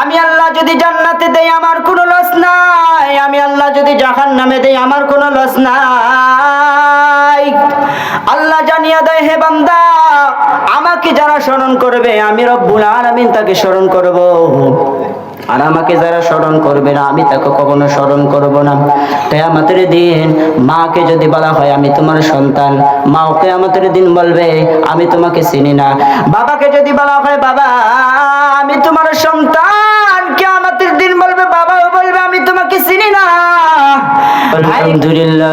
আমি আল্লাহ যদি জান্নাতে দেই, আমার কোনো লস নাই। আমি আল্লাহ যদি জাহান নামে দেই, আমার কোনো লস নাই। আল্লাহ জানিয়ে দেয়, হে বান্দা, আমাকে যারা স্মরণ করবে, আমি রব্বুল আলামিন তাকে স্মরণ করব। আর আমাকে যারা স্মরণ করবে না, আমি তাকে কখনো স্মরণ করব না। তাই আমাদের দিন মাকে যদি বলা হয়, আমি তোমার সন্তান মা ওকে আমাদের দিন বলবে, আমি তোমাকে চিনি না বাবাকে যদি বলা হয়, বাবা, আমি তোমার সন্তান কে আমাদের দিন বলবে, বাবাও বলবে, আমি তোমাকে চিনি না আলহামদুলিল্লাহ।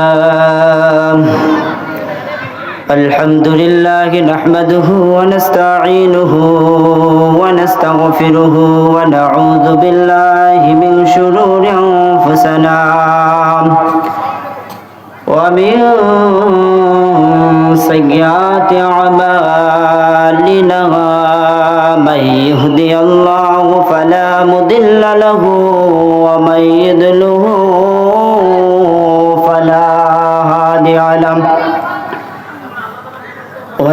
الحمد لله نحمده ونستعينه ونستغفره ونعوذ بالله من شرور أنفسنا ومن سيئات أعمالنا من يهدي الله فلا مضل له ومن يضلله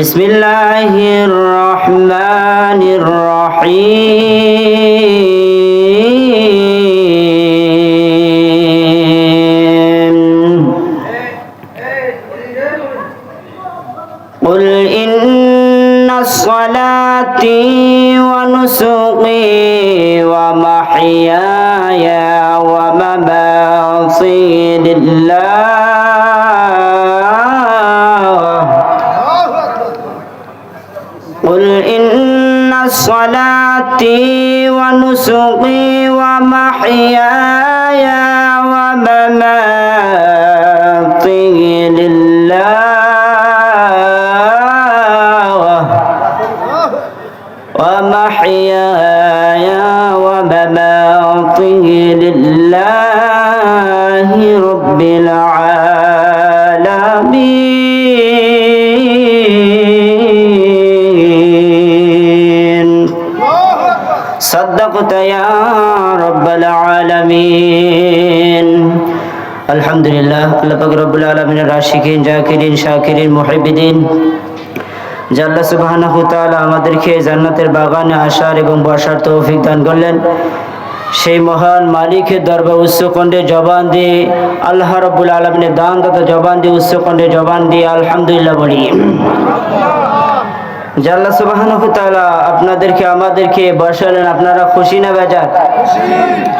بسم الله الرحمن الرحيم قل إن صلاتي ونسقي ومحياي ومماتي لله صلاتي ونسقي ومحياي ومماتي لله ومحياي ومماتي لله رب العالمين. আলামিন আলহামদুলিল্লাহ, আল্লাহ পাক রব্বুল রাশিকিন, জাকিরিন, শাকিরিন জাল্লা সুবহানাহু তাআলা আমাদেরকে জান্নাতের বাগানে আসার এবং বসার তৌফিক দান করলেন। সেই মহান মালিকের দরবার উচ্চকণ্ডে জবান দিয়ে, আল্লাহ রব্বুল আলমিনের দান দাতা জবান দিয়ে উচ্চকণ্ডে জবান দিয়ে আলহামদুলিল্লাহ বলি। জাল্লা সুবাহানহু তাআলা আপনাদেরকে, আমাদেরকে বসালেন আপনারা খুশি না বেজার?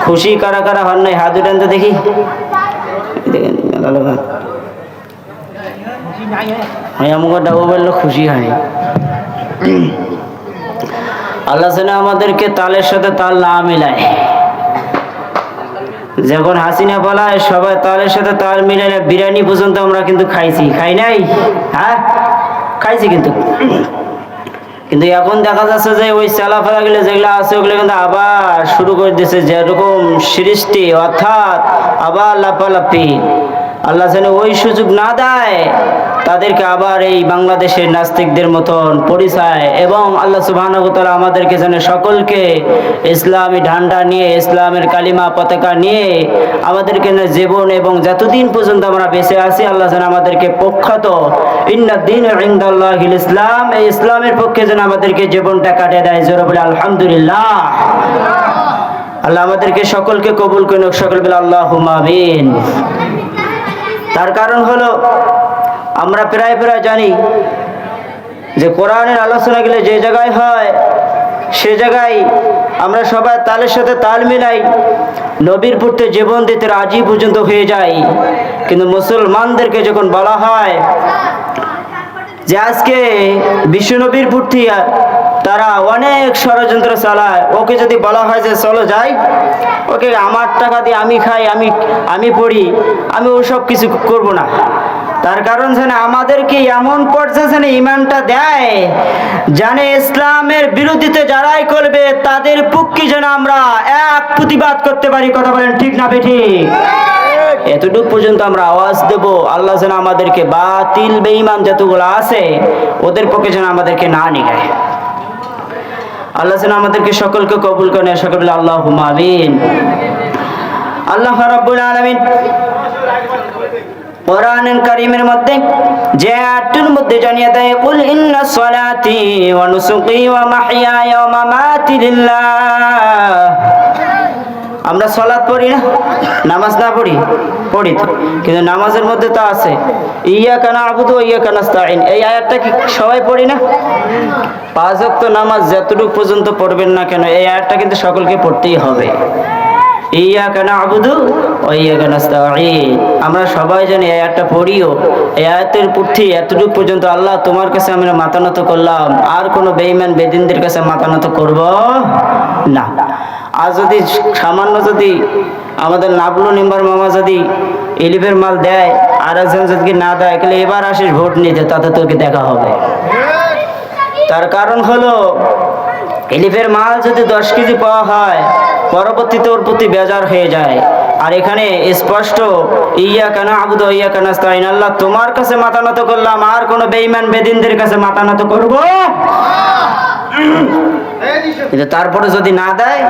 খুশি কারা কারা হন নাই? হাত উঠান তো দেখি। আমাকে ডাবো বলল খুশি হয়। আল্লাহ আমাদেরকে তালের সাথে তাল না মিলায়। যখন হাসিনা বলায়, সবাই তালের সাথে তাল মিলায় বিরিয়ানি পর্যন্ত আমরা কিন্তু খাইছি। খাই নাই? হ্যাঁ? খাইছি কিন্তু। কিন্তু এখন দেখা যাচ্ছে যে ওই চালাফেলা গুলো যেগুলো আছে, ওগুলো কিন্তু আবার শুরু করে দিয়েছে, যেরকম সৃষ্টি, অর্থাৎ আবার লাফালাফি। আল্লাহ যেন ওই সুযোগ না দেয় তাদেরকে আবার এই বাংলাদেশের নাস্তিকদের মতন পরিচয় এবং আল্লাহ সুবাহানগতলা আমাদেরকে যেন সকলকে ইসলামী ঢান্ডা নিয়ে, ইসলামের কালিমা পতাকা নিয়ে আমাদেরকে জীবন এবং যতদিন পর্যন্ত আমরা বেঁচে আছি, আল্লাহ যেন আমাদেরকে প্রখ্যাত। ইন্দাল্লাহ ইসলাম, এই ইসলামের পক্ষে যেন আমাদেরকে জীবনটা কাটিয়ে দেয়। জোর বলে, আলহামদুলিল্লাহ। আল্লাহ আমাদেরকে সকলকে কবুল করুন সকল বলে আল্লাহ তার কারণ হলো আমরা প্রায় প্রায় জানি যে কোরআনের আলোচনা গেলে যে জায়গায় হয়, সে জায়গায় আমরা সবাই তালের সাথে তাল মিলাই নবীর পুত্রে জীবন দিতে রাজি পর্যন্ত হয়ে যায় কিন্তু মুসলমানদেরকে যখন বলা হয় যে আজকে বিশ্বনবীর প্রতি তারা অনেক ষড়যন্ত্র চালায়, ওকে যদি বলা হয় যে চলো যাই, ওকে আমার টাকা দিয়ে আমি খাই, আমি আমি পড়ি, আমি ওসব কিছু করব না। তার কারণ জানে আমাদেরকে এমন পর্যায়ে জানে ইমানটা দেয় জানে ইসলামের বিরোধিতে যারাই করবে, তাদের পক্ষে যেন আমরা এক প্রতিবাদ করতে পারি। কথা বলেন ঠিক না বেঠিক এতটুকু পর্যন্ত আমরা আওয়াজ দেব। আল্লাহ যেন আমাদেরকে বাতিল, বেঈমান যতগুলো আছে, ওদের পক্ষে যেন আমাদেরকে না নিগায়। আল্লাহ যেন আমাদেরকে সকলকে কবুল করেন সকল আল্লাহ আমিন। আল্লাহ রাব্বুল আলামিন মধ্যে যে মধ্যে আমরা সলাৎ পড়ি না, নামাজ না পড়ি? পড়ি তো। কিন্তু নামাজের মধ্যে তো আছে ইয়া কানা আবুদু ইয়া কানাস্তাইন এই আয়াতটা কি সবাই পড়ি না? পাঁচ ওয়াক্ত নামাজ যতটুকু পর্যন্ত পড়বেন না কেন, এই আয়াতটা কিন্তু সকলকে পড়তেই হবে। আবুদু আমরা সবাই জানি এই আয়াতটা পড়িও। এই আয়াতের প্রতি এতটুকু পর্যন্ত আল্লাহ তোমার কাছে আমরা মাতানত করলাম। আর কোনো বেঈমান, বেদিনদের কাছে মাতানত করব না। আর যদি সামান্য যদি আমাদের নাবলু নিম্বার মামা যদি এলিফের মাল দেয়, আর একজন যদি না দেয়, তাহলে এবার আসিস ভোট নিতে, তাতে তোকে দেখা হবে। তার কারণ হলো এলিফের মাল যদি দশ কেজি পাওয়া হয় পরবর্তীতে ওর প্রতি বেজার হয়ে যায়। আর এখানে স্পষ্ট ইয়া কেন আবুদ ইয়া কেন আস্তাইন আল্লাহ তোমার কাছে মাথা নত করলাম, আর কোনো বেঈমান বেদিনদের কাছে মাথা নত করব? কিন্তু তারপরে যদি না দেয়,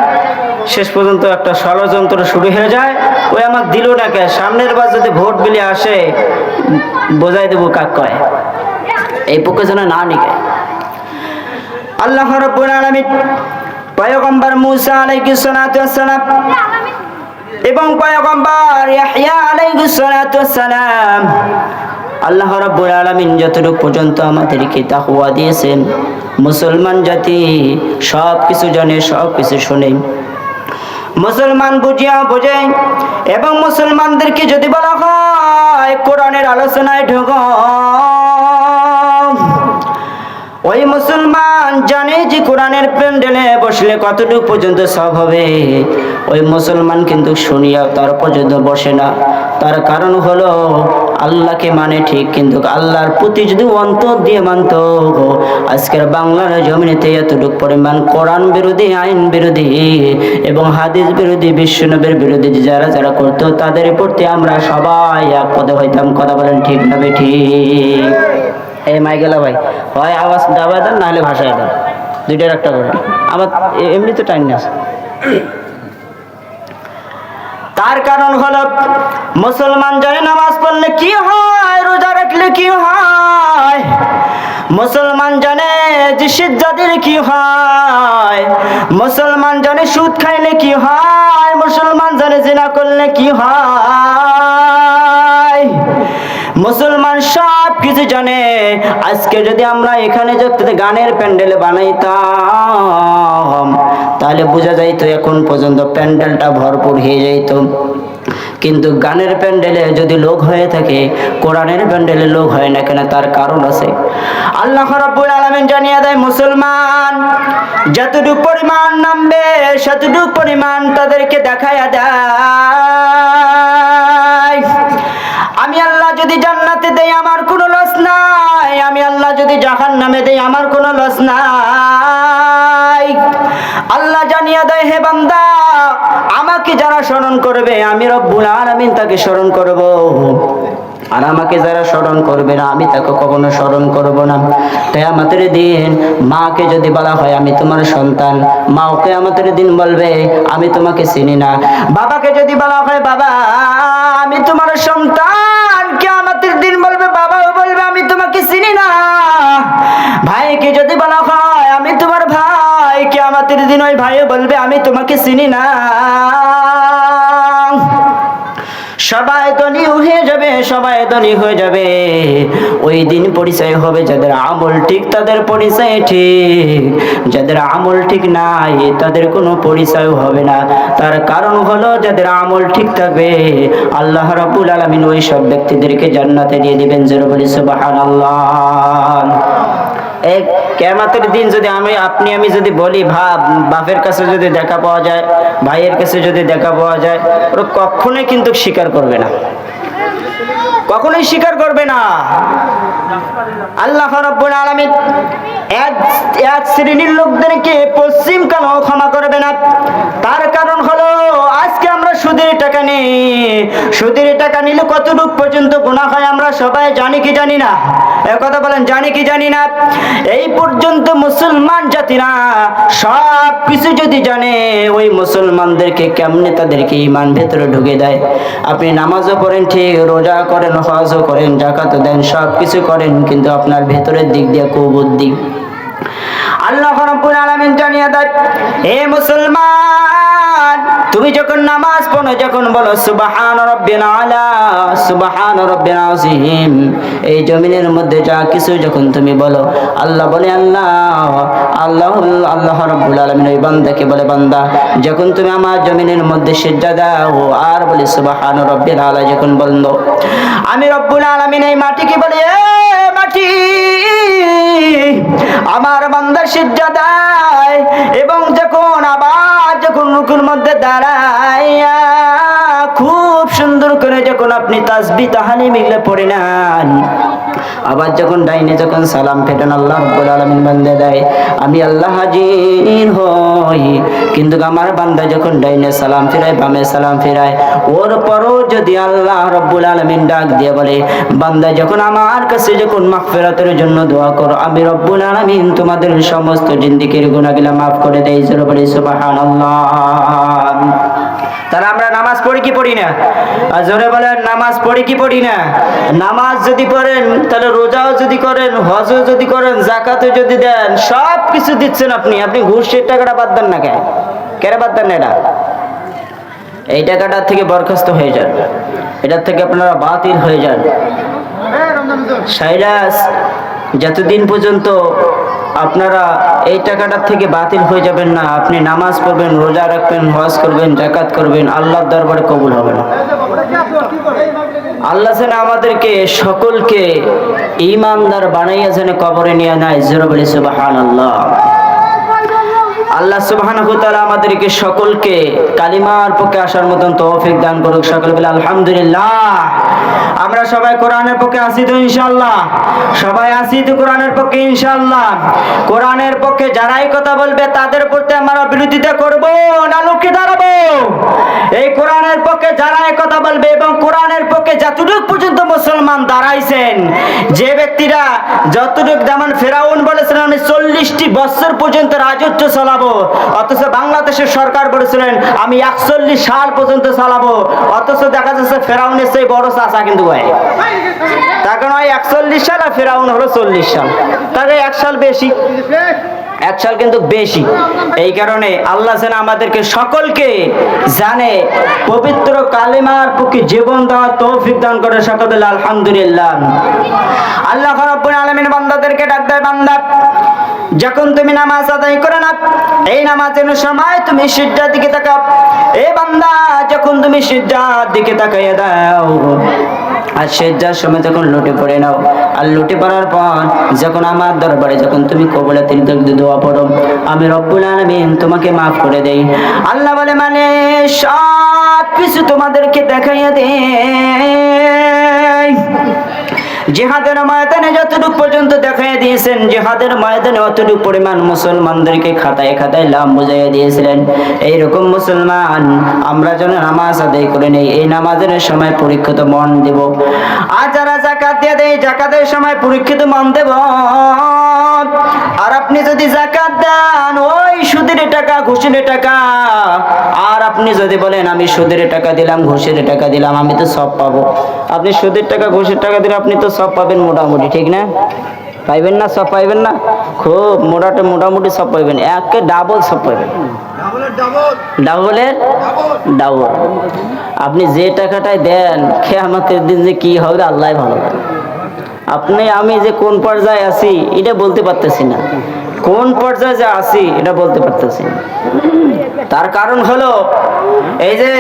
শেষ পর্যন্ত একটা ষড়যন্ত্র শুরু হয়ে যায়। ওই আমার দিল না কে? সামনের বার যদি ভোট বিলে আসে, বোঝাই দেবো কাক কয়। এই পক্ষে যেন না নিকে আল্লাহ রাব্বুল আলামিন পয়গম্বর মুসা আলাইহিস সালাতু ওয়াসসালাম এবং পয়গম্বর ইয়াহইয়া আলাইহিস সালাতু ওয়াসসালাম আল্লাহ রাব্বুল আলামিন যতটুকু পর্যন্ত আমাদেরকে তাকওয়া দিয়েছেন, মুসলমান জাতি সব কিছু জানে সব কিছু শোনে। মুসলমান বুঝিয়া বোঝে এবং মুসলমানদেরকে যদি বলা হয়, কোরআনের আলোচনায় ঢোক। ওই মুসলমান জানে যে কোরআনের প্যান্ডেলে বসলে কতটুকু পর্যন্ত সব হবে। ওই মুসলমান কিন্তু শুনিয়া তার পর্যন্ত বসে না। তার কারণ হলো আল্লাহকে মানে ঠিক, কিন্তু আল্লাহর প্রতি যদি অন্তর দিয়ে মানত আজকের বাংলার জমিনেতে এতটুকু পরিমাণ কোরআন বিরোধী, আইন বিরোধী এবং হাদিস বিরোধী বিশ্বনবের বিরোধী যারা যারা করতো, তাদের প্রতি আমরা সবাই এক পদে হইতাম। কথা বলেন ঠিক না ঠিক। এই মাইকেলা ভাই, হয় আওয়াজ দাবায় দেন, নাহলে ভাষায় দেন। দুইটার একটা করে। আমার এ- এমনিতে টাইম আছে। তার কারণ হল, মুসলমান জানে নামাজ পড়লে কি হয়? রোজা রাখলে কি হয়? মুসলমান জানে যে সিদ্ধাদের কি হয়? মুসলমান জানে সুদ খাইলে কি হয়? মুসলমান জানে জিনা করলে কি হয়? মুসলমান সব কিছু জানে। আজকে যদি আমরা এখানে যদি গানের প্যান্ডেল বানাইতাম, তাহলে বোঝা যাইতো এখন পর্যন্ত প্যান্ডেলটা ভরপুর হয়ে যাইতো। কিন্তু গানের প্যান্ডেলে যদি লোক হয়ে থাকে, কোরআনের প্যান্ডেলে লোক হয় না কেন? তার কারণ আছে। আল্লাহ রাব্বুল আলামিন জানিয়ে দেয়, মুসলমান, যতটুকু পরিমাণ নামবে, সেতটুকু পরিমাণ তাদেরকে দেখায়া দেয়। আমি আল্লাহ যদি জান্নাতে দেই, আমার কোনো লস নাই। আমি আল্লাহ যদি জাহান নামে দেই, আমার কোনো লস নাই। আল্লাহ জানিয়ে দেয়, হে বান্দা, আমাকে যারা স্মরণ করবে, আমি রব্বুল আলামিন তাকে স্মরণ করব। আর আমাকে যারা স্মরণ করবে না, আমি তাকে কখনো স্মরণ করব না। তাই আমাদের দিন মাকে যদি বলা হয়, আমি তোমার সন্তান মা ওকে আমাদের দিন বলবে, আমি তোমাকে চিনি না বাবাকে যদি বলা হয়, বাবা, আমি তোমার সন্তান কে আমাদের দিন বলবে, বাবাও বলবে, আমি তোমাকে চিনি না ভাইকে কে আমাদের দিন ওই ভাইও বলবে, আমি তোমাকে চিনি না। সবাই ধনী হয়ে যাবে, সবাই ধনী হয়ে যাবে। ওই দিন পরিচয় হবে যাদের আমল ঠিক, তাদের পরিচয় ঠিক। যাদের আমল ঠিক নাই, তাদের কোনো পরিচয় হবে না। তার কারণ হলো যাদের আমল ঠিক থাকবে, আল্লাহ রাব্বুল আলামিন ওই সব ব্যক্তিদেরকে জান্নাতে দিয়ে দিবেন, জোরে বলি, সুবহানাল্লাহ। এক কেমাতের দিন যদি আমি, আপনি, আমি যদি বলি, ভাব, বাপের কাছে যদি দেখা পাওয়া যায়, ভাইয়ের কাছে যদি দেখা পাওয়া যায়, ওরা কখনোই কিন্তু স্বীকার করবে না। কখনোই স্বীকার করবে না। আল্লাহ রাব্বুল আলামিন এক এক শ্রেণির লোকদেরকে পশ্চিম কালেও ক্ষমা করবে না। তার কারণ হলো, আজকে সুদের টাকা নিই। সুদের টাকা নিলে কতটুক পর্যন্ত গুণা হয় আমরা সবাই জানি কি জানি না। এ কথা বলেন, জানি কি জানি না? এই পর্যন্ত মুসলমান জাতিরা সব কিছু যদি জানে, ওই মুসলমানদেরকে কেমনে তাদেরকে ইমান ভেতরে ঢুকে দেয়? আপনি নামাজও পড়েন ঠিক, রোজা করেন, হজও করেন জাকাতও দেন, সব কিছু করেন, কিন্তু আপনার ভেতরের দিক দিয়ে কুবুদ্ধি। আল্লাহ রাব্বুল আলামিন জানিয়ে দেয় হে মুসলমান তুমি যখন নামাজ পড়ো, যখন বলো, সুবহান রাব্বিল আলা, সুবহান রাব্বিল আযীম এই জমিনের মধ্যে যা কিছু যখন তুমি বলো, আল্লাহ বলে, আল্লাহ আল্লাহ আল্লাহ রাব্বুল আলামিন ওই বান্দাকে বলে, বান্দা, যখন তুমি আমার জমিনের মধ্যে সিজদা দাও, আর বলে, সুবাহান রাব্বিল আলা যখন বলল, আমি রব্বুল আলামিন, এই মাটিকে বলি, এ মাটি, আমার বান্দা সিজদা দেয় এবং যখন আবার যখন রুকুর মধ্যে দাঁড়ায় খুব সুন্দর করে যখন আপনি তাসবি তাহানি মিলে পড়ে নেন, আবার যখন ডাইনে যখন সালাম ফেটেন আল্লাহ রব্বুল আলামিন বান্দা দেয়, আমি আল্লাহ হাজির হই। কিন্তু আমার বান্দা যখন ডাইনে সালাম ফিরায়, বামে সালাম ফিরায়, ওর পরও যদি আল্লাহ রব্বুল আলামিন ডাক দিয়ে বলে, বান্দা যখন আমার কাছে যখন মাগফিরাতের জন্য দোয়া করো, আমি রব্বুল আলামিন তোমাদের সমস্ত জিন্দিগির গুনাহগুলো মাফ করে দেই, জোরে বলি সুবহানাল্লাহ। তাহলে আমরা নামাজ পড়ি কি পড়ি না? আর জোরে বলেন, নামাজ পড়ি কি পড়ি না? নামাজ যদি পড়েন, তাহলে রোজাও যদি করেন, হজও যদি করেন, জাকাতও যদি দেন সব কিছু দিচ্ছেন আপনি। আপনি ঘুষের টাকাটা বাদ দেন না কেন কেন বাদ দেন না এটা? এই টাকাটার থেকে বরখাস্ত হয়ে যান। এটার থেকে আপনারা বাতিল হয়ে যান। সাইরাস যতদিন পর্যন্ত আপনারা এই টাকাটার থেকে বাতিল হয়ে যাবেন না। আপনি নামাজ পড়বেন, রোজা রাখবেন, হজ করবেন জাকাত করবেন, আল্লাহর দরবারে কবুল হবে না আল্লাহ যেন আমাদেরকে সকলকে ইমানদার বানাইয়া যেন কবরে নিয়ে নেয়। জরুরি সুবাহান আল্লাহ আল্লাহ তাআলা আমাদেরকে সকলকে কালিমার পক্ষে আসার মতন তৌফিক দান করুক। সকল বলে আলহামদুলিল্লাহ। আমরা সবাই কোরআনের পক্ষে আসি তো ইনশাআল্লাহ। সবাই আসি তো কোরআনের পক্ষে ইনশাআল্লাহ। কোরআনের পক্ষে যারাই কথা বলবে, তাদের প্রতি আমরা বিরোধিতা করব না লক্ষ্যে দাঁড়াবো। এই কোরআনের পক্ষে যারাই কথা বলবে এবং কোরআনের পক্ষে যতটুকু পর্যন্ত মুসলমান দাঁড়াইছেন, যে ব্যক্তিরা যতটুকু যেমন ফেরাউন বলেছিলেন, আমি চল্লিশটি বছর পর্যন্ত রাজত্ব চালাবো অথচ বাংলাদেশের সরকার বলেছিলেন, আমি একচল্লিশ সাল পর্যন্ত চালাবো। অথচ দেখা যাচ্ছে ফেরাউনের সেই বড় চাষা কিন্তু ভাই। তার নয়, একচল্লিশ সাল আর ফেরাউন হলো চল্লিশ সাল। তাকে এক সাল বেশি। এক সাল কিন্তু বেশি। এই কারণে আল্লাহ যেন আমাদেরকে সকলকে জানে, পবিত্র কালিমার পক্ষে জীবন দেওয়ার তৌফিক দান করে সকলে আলহামদুলিল্লাহ। আল্লাহ রাব্বুল আলামিন বান্দাদেরকে ডাক দেয়, বান্দা, যখন তুমি নামাজ আদায় করে না, এই নামাজের সময় তুমি সিজদার দিকে তাকাও। এ বান্দা, যখন তুমি সিজদার দিকে তাকাইয়া দাও আর সেজ্জার সময় যখন লুটে পড়ে নাও, আর লুটে পড়ার পর যখন আমার দরবারে যখন তুমি কবলে তিনি দোয়া পড়ো, আমি রব্বুল আলমিন তোমাকে মাফ করে দেই। আল্লাহ বলে মানে সব কিছু তোমাদেরকে দেখাইয়া দে জেহাদের ময়দানে যতটুকু পর্যন্ত দেখাই দিয়েছেন, জেহাদের ময়দানে অতটুকু পরিমাণ মুসলমানদেরকে খাতায় খাতায় লাভ বুঝাই দিয়েছিলেন। এইরকম মুসলমান আমরা যেন নামাজ আদায় করে নেই, এই নামাজের সময় পরীক্ষিত মন দেব। আর যারা দিয়ে জাকাতের সময় পরীক্ষিত মন দেব। আর আপনি যদি জাকাত দেন, ওই সুদের টাকা, ঘুষের টাকা। আর আপনি যদি বলেন, আমি সুদের টাকা দিলাম, ঘুষের টাকা দিলাম, আমি তো সব পাবো। আপনি সুদের টাকা, ঘুষের টাকা দিলে আপনি তো সব পাবেন মোটামুটি, ঠিক না? পাইবেন না, সব পাইবেন না? খুব মোটাটা মোটামুটি সব পাইবেন। একে ডাবল সব পাইবেন। ডাবলের ডাবল আপনি যে টাকাটাই দেন খেয়ামতের দিন যে কি হবে আল্লাহ ভালো। আপনি আমি যে কোন পর্যায়ে আছি এটা বলতে পারতেছি না। কোন পর্যায়ে যে আছি, এটা বলতে পারতেছি তার কারণ হলো, এই যে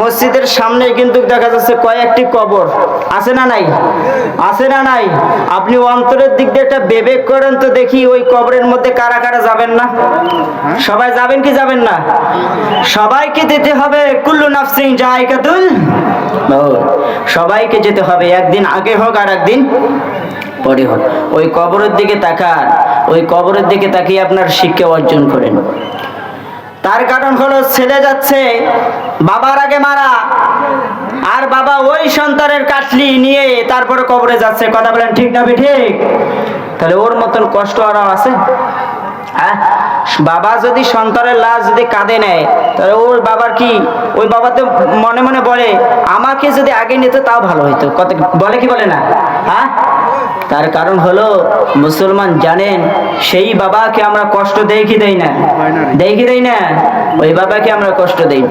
মসজিদের সামনে কিন্তু দেখা যাচ্ছে কয়েকটি কবর। আছে না নাই? আছে না নাই? আপনি অন্তরের দিক দিয়ে একটা বিবেক করেন তো দেখি ওই কবরের মধ্যে কারা কারা যাবেন না? সবাই যাবেন কি যাবেন না? সবাইকে যেতে হবে কুল্লু নাফসিং জায়গাতুল। সবাইকে যেতে হবে একদিন আগে হোক আর একদিন পরে ওই কবরের দিকে তাকান ওই কবরের দিকে তাকিয়ে আপনার শিক্ষা অর্জন করেন। তার কারণ হলো ছেলে যাচ্ছে, বাবার আগে মারা, আর বাবা ওই সন্তানের কাটলি নিয়ে তারপরে কবরে যাচ্ছে। কথা বলেন ঠিক না ঠিক তাহলে ওর মতন কষ্ট আর আছে? হ্যাঁ? বাবা যদি সন্তানের লাশ যদি কাঁদে নেয়, তাহলে ওর বাবার কি? ওই বাবা তো মনে মনে বলে, আমাকে যদি আগে নিত তাও ভালো হইতো। কত বলে কি বলে না? হ্যাঁ? তার কারণ হলো, মুসলমান জানেন, সেই বাবাকে আমরা কষ্ট দেই কি দেই না? দেই কি দেই না? ওই বাবাকে আমরা কষ্ট দেই।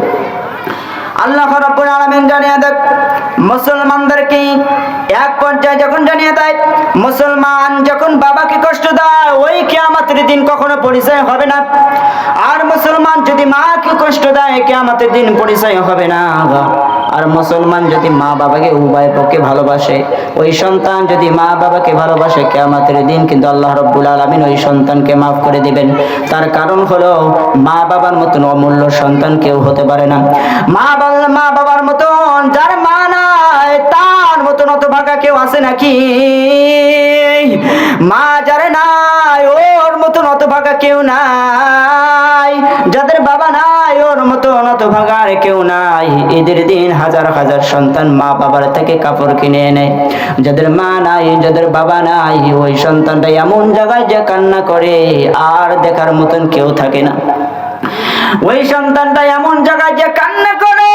আল্লাহ রাব্বুল আলামিন জানিয়ে দেয় মুসলমানদেরকে এক পর্যায়ে যখন জানিয়ে দেয়, মুসলমান যখন বাবাকে কষ্ট দেয়, ওই কিয়ামতের দিন কখনো পরিচয় হবে না। আর মুসলমান যদি মাকে কষ্ট দেয়, কিয়ামতের দিন পরিচয় হবে না। আর মুসলমান যদি মা বাবাকে উভয় পক্ষে ভালোবাসে, ওই সন্তান যদি মা বাবাকে ভালোবাসে, কেয়ামতের দিন কিন্তু আল্লাহ রব্বুল আলমিন ওই সন্তানকে মাফ করে দিবেন। তার কারণ হলো, মা বাবার মতন অমূল্য সন্তান কেউ হতে পারে না। মা বল মা বাবার মতন, যার মা নাকি? মা যারে নাই, ওর মতন অত ভাগা কেউ নাই। যাদের বাবা নাই, ওর মতন অত ভাগা আর কেউ নাই। ঈদের দিন হাজার হাজার সন্তান মা বাবার থেকে কাপড় কিনে এনে, যাদের মা নাই, যাদের বাবা নাই, ওই সন্তানটা এমন জায়গায় যে কান্না করে, আর দেখার মতন কেউ থাকে না। ওই সন্তানটা এমন জায়গায় যে কান্না করে,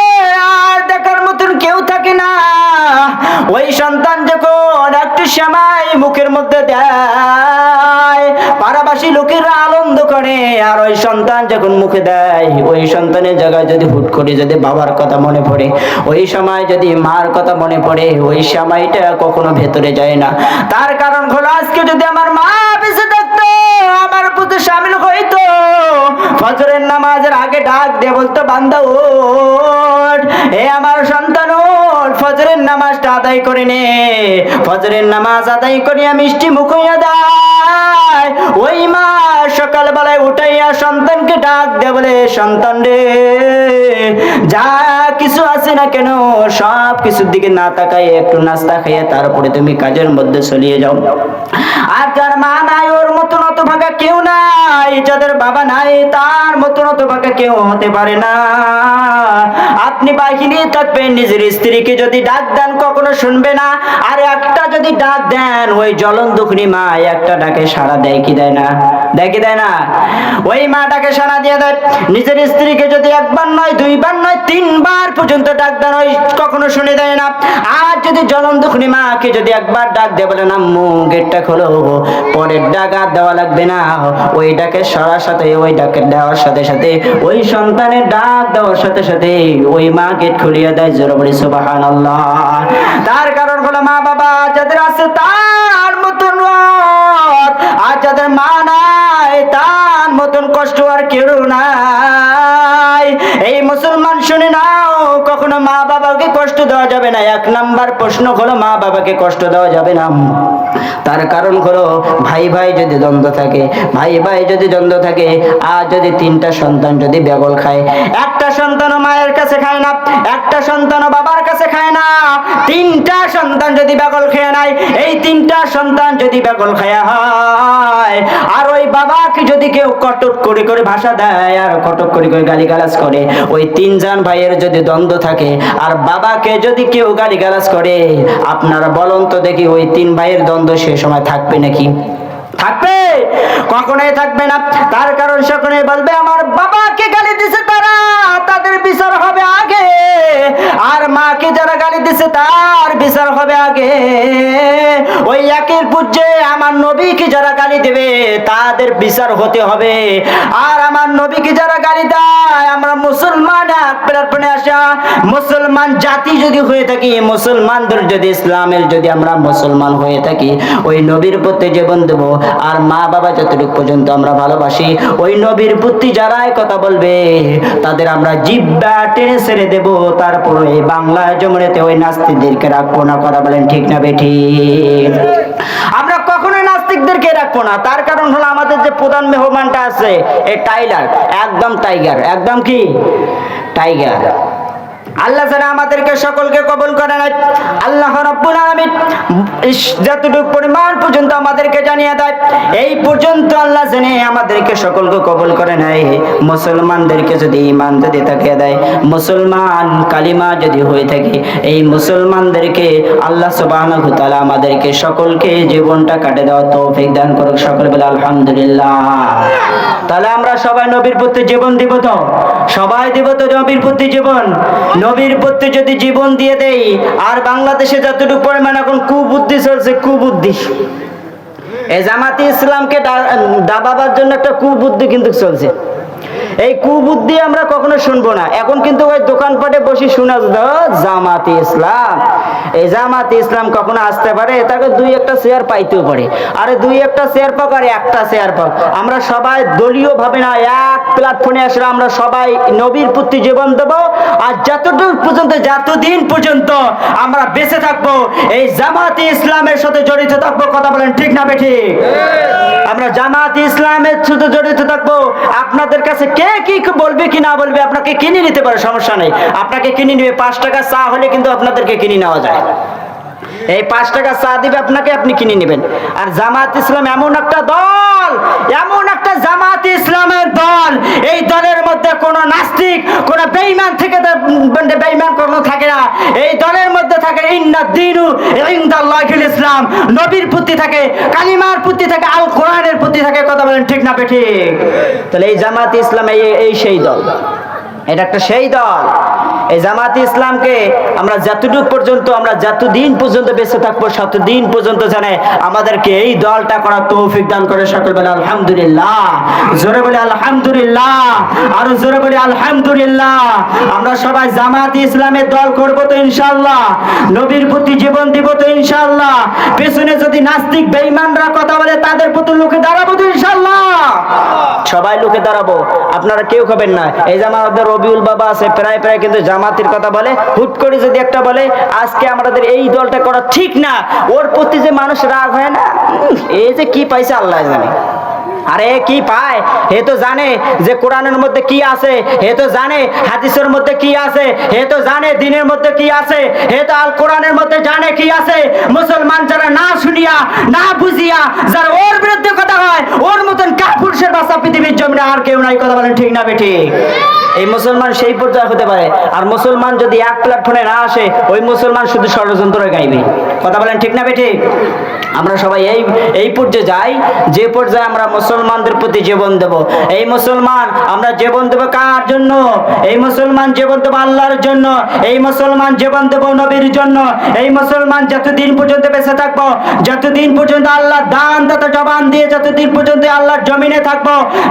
আর দেখার মতন কেউ থাকে না। ওই সন্তান যখন একটু সময় মুখের মধ্যে দেয়, পাড়াবাসী লোকেরা আনন্দ করে, আর ওই সন্তান যখন মুখে দেয়, ওই সন্তানের জায়গায় যদি হুট করে যদি বাবার কথা মনে পড়ে, ওই সময় যদি মার কথা মনে পড়ে, ওই সময়টা কখনো ভেতরে যায় না। তার কারণ হলো, আজকে যদি আমার মা বেঁচে থাকতো, আমার প্রতি সামিল হইতো, ফজরের নামাজের আগে ডাক দিয়ে বলতো ওঠ। এ আমার সন্তান, ওঠ। ফজরের নামাজটা আদায় করে নে। ফজরের নামাজ আদায় করিয়া মিষ্টি মুখ হইয়া ওই মা সকালবেলায় উঠাইয়া সন্তানকে ডাক দে বলে, সন্তান রে, যা কিছু আছে না কেন, সব কিছুর দিকে না তাকাই একটু নাস্তা খাইয়া তারপরে তুমি কাজের মধ্যে চলিয়ে যাও। আর যার মা নাই, ওর মতন অত ভাগা কেউ নাই, যাদের বাবা নাই, তার মতন অত ভাগা কেউ হতে পারে না। আপনি বাহিনী থাকবেন, নিজের স্ত্রীকে যদি ডাক দেন, কখনো শুনবে না। আর একটা যদি ডাক দেন, ওই জ্বলন দুখনি মা একটা ডাকে সাড়া দেয়। কি দেয় না দেয় কি দেয় না। ওই মাটাকে সাড়া দিয়ে দেয়। নিজের স্ত্রীকে যদি একবার নয়, দুইবার নয়, তিনবার পর্যন্ত ডাক দেন ওই কখনো শুনে দেয় না। আর যদি জ্বলন দুখনি মাকে যদি একবার ডাক দেয়, বলে না মু গেটটা খোলো, পরের ডাক আর দেওয়া লাগবে না। ওই ডাকের সরার সাথে, ওই ডাকের দেওয়ার সাথে সাথে, ওই সন্তানের ডাক দেওয়ার সাথে সাথে, ওই মা গেট খুলিয়ে দেয়, জোর বলি সুবাহান তার কারণ হলো মা বাবা যাদের আছে, তার তার মতন কষ্ট আর কেউ নাই। এই মুসলমান শুনে নাও, কখনো মা বাবাকে কষ্ট দেওয়া যাবে না। এক নাম্বার প্রশ্ন হলো, মা বাবাকে কষ্ট দেওয়া যাবে না। তার কারণ হলো, ভাই ভাই যদি দ্বন্দ্ব থাকে, ভাই ভাই যদি দ্বন্দ্ব থাকে, আর যদি তিনটা সন্তান যদি বেগল খায়, একটা সন্তান মায়ের কাছে খায় না, একটা সন্তান বাবার খায় না। তিনটা সন্তান যদি বেগল খেয়ে নেয়, এই তিনটা সন্তান যদি বেগল খায়া হয়, আর ওই বাবাকে যদি কেউ কটক করে করে ভাষা দেয়, আর কটক করে করে গালিগালাজ করে, ওই তিনজন ভাইয়ের যদি দ্বন্দ্ব থাকে, আর বাবাকে যদি কেউ গালিগালাজ করে, আপনারা বলুন তো দেখি ওই তিন ভাইয়ের দ্বন্দ্ব সে সময় থাকবে নাকি? থাকবে? কখনোই থাকবে না। তার কারণ সকলে বলবে, আমার বাবাকে গালি দিছে তারা। তাদের বিচার হবে আগে। আর মাকে যারা গালি দিছে, তার বিচার হবে আগে। ওই একের পূজ্যে আমার নবীকে যারা গালি দেবে, তাদের বিচার হতে হবে। আর আমার নবীকে যারা গালি দেয়, আমরা মুসলমান প্ল্যাটফর্মে আসা। মুসলমান জাতি যদি হয়ে থাকি, মুসলমানদের যদি, ইসলামের যদি আমরা মুসলমান হয়ে থাকি, ওই নবীর প্রতি জীবন দেব। আর মা বাবা যতটুকু পর্যন্ত আমরা ভালোবাসি, ওই নবীর প্রতি যারাই কথা বলবে, তাদের আমরা জিব্বা টেনে ছেড়ে দেব, তারপরে এই বাংলা জমরেতে ওই নাস্তিকদেরকে রাখব না, কথা বলেন ঠিক না বেঠি আমরা কখনোই নাস্তিকদেরকে রাখব না, তার কারণ হলো আমাদের যে প্রধান মেহমানটা আছে, এ টাইলার, একদম টাইগার, একদম কি? টাইগার। আল্লাহ যেন আমাদেরকে সকলকে কবল করে নাই আল্লাহ রাব্বুল আলামিন যতটুকু পরিমাণ পর্যন্ত আমাদেরকে জানিয়ে দেয়, এই পর্যন্ত আল্লাহ জেনে আমাদেরকে সকলকে কবল করে নেয়। মুসলমানদেরকে যদি ইমান যদি তাকিয়ে দেয়, মুসলমান কালিমা যদি হয়ে থাকে, এই মুসলমানদেরকে আল্লাহ সুবহানাহু তাআলা আমাদেরকে সকলকে জীবনটা কাটে দেওয়ার তৌফিক দান করুক। সকল বলে আলহামদুলিল্লাহ। তাহলে আমরা সবাই নবীর প্রতি জীবন দিব তো? সবাই দিব তো নবীর প্রতি জীবন? নবীর প্রতি যদি জীবন দিয়ে দেই, আর বাংলাদেশে যতটুকু পরিমাণ এখন কুবুদ্ধি চলছে, কুবুদ্ধি। এই জামাতি ইসলামকে দাবাবার জন্য একটা কুবুদ্ধি কিন্তু চলছে। এই কুবুদ্ধি আমরা কখনো শুনব না। এখন কিন্তু ওই দোকানপাটে বসে শোনা জামাতি ইসলাম। এই জামাতি ইসলাম কখনো আসতে পারে? তাকে দুই একটা শেয়ার পাইতেও পারে। আরে দুই একটা শেয়ার পাক, আর একটা শেয়ার পাক। আমরা সবাই দলীয় ভাবে না, এক প্ল্যাটফর্মে আসলে আমরা সবাই নবীর প্রতি জীবন দেবো। আর যতদূর পর্যন্ত, যতদিন পর্যন্ত আমরা বেঁচে থাকব, এই জামাতি ইসলামের সাথে জড়িত থাকব, কথা বলেন ঠিক না বেঠিক? আমরা জামাত ইসলামের সাথে জড়িত থাকব। আপনাদের কাছে কে কি বলবে কি না বলবে আপনাকে কিনে নিতে পারে, সমস্যা নেই। আপনাকে কিনে নিবে, পাঁচ টাকা চা হলে কিন্তু আপনাদেরকে কিনে নেওয়া যায়। এই পাঁচ টাকা চা দিবে আপনাকে আপনি কিনে নেবেন। আর জামাত ইসলাম এমন একটা দল এমন একটা জামাত ইসলামের দল এই দলের মধ্যে কোনো নাস্তিক কোনো থেকে বেইমান উম, মানে কোনো থাকে না। এই দলের মধ্যে থাকে ইন্না দিনু ইনদাল্লাহিল ইসলাম। নবীর প্রতি থাকে কালিমার প্রতি থাকে আল কোরআনের প্রতি থাকে কথা বলেন ঠিক না ঠিক তাহলে এই জামাত ইসলাম এই সেই দল। এটা একটা সেই দল। এই জামাত ইসলামকে আমরা যতটুক পর্যন্ত, আমরা যতদিন পর্যন্ত বেঁচে থাকব, ততদিন পর্যন্ত জানে আমাদেরকে এই দলটা করার তৌফিক দান করে সকল বলে আলহামদুলিল্লাহ। জোরে বলে আলহামদুলিল্লাহ, আরও জোরে বলে আলহামদুলিল্লাহ। আমরা সবাই জামাত ইসলামের দল করব তো ইনশাল্লাহ নবীর প্রতি জীবন দিব তো ইনশাল্লাহ পেছনে যদি নাস্তিক বেঈমানরা কথা বলে তাদের প্রতি লোকে দাঁড়াবো তো ইনশাল্লাহ সবাই লোকে দাঁড়াবো, আপনারা কেউ খাবেন না, এই আমাদের রবিউল বাবা আছে, প্রায় প্রায় কিন্তু জামাতের কথা বলে, হুট করে যদি একটা বলে, আজকে আমাদের এই দলটা করা ঠিক না, ওর প্রতি যে মানুষ রাগ হয় না এই যে কি পাইছে আল্লাহ জানে। আরে কি পায়? হে তো জানে যে কোরআনের মধ্যে কি আছে, হে তো জানে হাদিসের মধ্যে কি আছে, হে তো জানে দিনের মধ্যে কি আছে, হে তো আল কোরআনের মধ্যে জানে কি আছে। মুসলমান যারা না শুনিয়া, না বুঝিয়া, যারা ওর বিরুদ্ধে কথা হয় ওর মতন কাপুরুষের বাসা পৃথিবীর জমিনে আর কেউ নাই, কথা বলেন ঠিক না বেঠি এই মুসলমান সেই পর্যায়ে হতে পারে। আর মুসলমান যদি এক প্ল্যাটফর্মে না আসে, ওই মুসলমান শুধু ষড়যন্ত্র গাইবে। কথা বলেন ঠিক না বেঠি আমরা সবাই এই এই পর্যায়ে যাই, যে পর্যায়ে আমরা মুসলমানদের প্রতি জীবন দেব। এই মুসলমান, আমরা জীবন দেব কার জন্য? এই মুসলমান জীবন দেব আল্লাহর জন্য। এই মুসলমান জীবন দেব নবীর জন্য। এই মুসলমান যতদিন পর্যন্ত বেঁচে থাকব, যতদিন পর্যন্ত আল্লাহ দান তত জবান দিয়ে, যতদিন পর্যন্ত আল্লাহর জমিনে থাকব,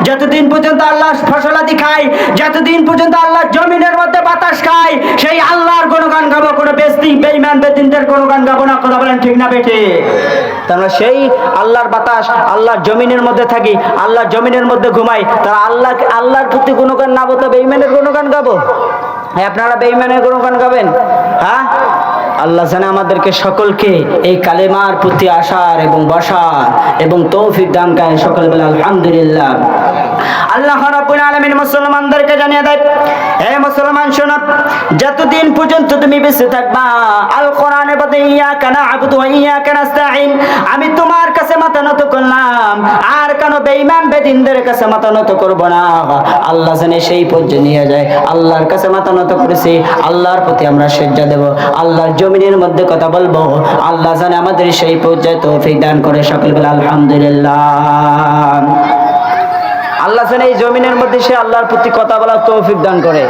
যতদিন পর্যন্ত আল্লাহ ফসলাদি খাই, যতদিন পর্যন্ত আল্লাহ জমিনের মধ্যে বাতাস খায়, সেই আল্লাহর গুণগান গাবো, কোনো বেস্তি বেইমান বেদিনদের গুণগান গাবো না, কথা বলেন ঠিক না বেটে তারা সেই আল্লাহর বাতাস, আল্লাহর জমিনের মধ্যে থাকি, আল্লাহর জমিনের মধ্যে ঘুমাই তারা আল্লাহ আল্লাহর প্রতি গুণগান না বলতে বেইমানের গুণগান গাবো? আপনারা বেঈমানের গুণগান গাবেন? হ্যাঁ? আল্লাহ জানে আমাদেরকে সকলকে এই কালেমার প্রতি আসার এবং বসার এবং তৌফিক দান করেন সকল বলে আলহামদুলিল্লাহ। আল্লাহ রাব্বুল আলামিন মুসলমানদেরকে জানিয়ে দেয়, হে মুসলমান, শোনো, যতদিন পর্যন্ত তুমি বেঁচে থাকবা, আল কোরআনে বলে ইয়াকা না'বুদু ওয়া ইয়াকা নাস্তাঈন, আমি তোমার কাছে মাথা নত করলাম, আর কেন বেঈমান বেদিনদের কাছে মাথা নত করব না। আল্লাহ জানে সেই পর্যায়ে নিয়ে যায়, আল্লাহর কাছে মাথা নত করেছি, আল্লাহর প্রতি আমরা সেজ্জা দেব, আল্লাহর জমিনের মধ্যে কথা বলব, আল্লাহ জানে আমাদের সেই পর্যায়ে তৌফিক দান করে সকল বলে আলহামদুলিল্লাহ। আল্লাহ জানে এই জমিনের মধ্যে সে আল্লাহর প্রতি কথা বলার তৌফিক দান করে।